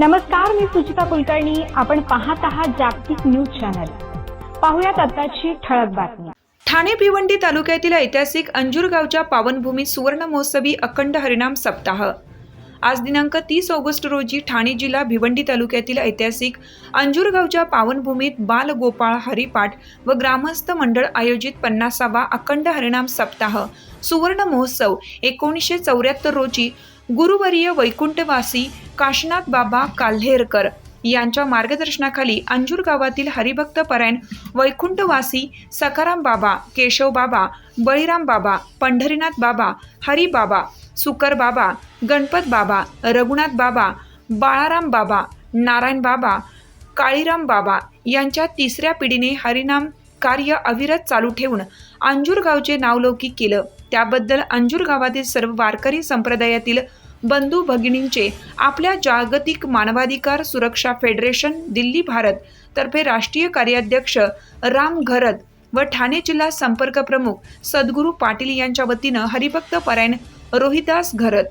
नमस्कार मी सुचिता कुलकर्णी. आपण पाहत आहात जागतिक न्यूज चॅनल. पाहुयात आताची ठळक बातमी. ठाणे भिवंडी तालुक्यातील ऐतिहासिक अंजूर गावच्या पावनभूमीत सुवर्ण महोत्सवी अखंड हरिनाम सप्ताह. आज दिनांक तीस ऑगस्ट रोजी ठाणे जिल्हा भिवंडी तालुक्यातील ऐतिहासिक अंजूर गावच्या पावनभूमीत बाल गोपाळ हरिपाठ व ग्रामस्थ मंडळ आयोजित पन्नासावा अखंड हरिनाम सप्ताह सुवर्ण महोत्सव एकोणीसशे चौऱ्याहत्तर रोजी गुरुवर्य वैकुंठवासी काशनाथ बाबा काल्हेरकर यांच्या मार्गदर्शनाखाली अंजूर गावातील हरिभक्त परायण वैकुंठवासी सखाराम बाबा केशव बाबा बळीराम बाबा पंढरीनाथ बाबा हरी बाबा सुकर बाबा गणपत बाबा रघुनाथ बाबा बाळाराम बाबा नारायण बाबा काळीराम बाबा यांच्या तिसऱ्या पिढीने हरिनाम कार्य अविरत चालू ठेवून अंजूर गावचे नावलौकिक केलं. त्याबद्दल अंजूर गावातील सर्व वारकरी संप्रदायातील बंधू भगिनींचे आपल्या जागतिक मानवाधिकार सुरक्षा फेडरेशन दिल्ली भारत तर्फे राष्ट्रीय कार्याध्यक्ष राम घरत व ठाणे जिल्हा संपर्क प्रमुख सद्गुरू पाटील यांच्या वतीनं हरिभक्त परायण रोहिदास घरत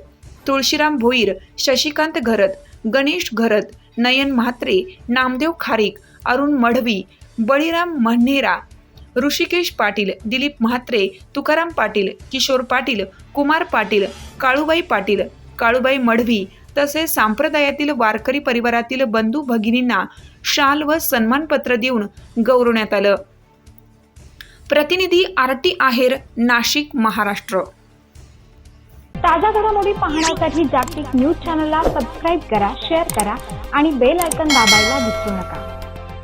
तुळशीराम भोईर शशिकांत घरत गणेश घरत नयन म्हात्रे नामदेव खारीक अरुण मढवी बळीराम म्हणेरा ऋषिकेश पाटील दिलीप म्हात्रे तुकाराम पाटील किशोर पाटील कुमार पाटील काळूबाई पाटील काळूबाई मढवी तसेच संप्रदायातील वारकरी परिवारातील बंधू भगिनींना शाल व सन्मानपत्र देऊन गौरवण्यात आलं. प्रतिनिधी आर टी आहेर नाशिक महाराष्ट्र. ताज्या घडामोडी पाहण्यासाठी जागतिक न्यूज चॅनलला सबस्क्राईब करा शेअर करा आणि बेल आयकन दाबायला विसरू नका.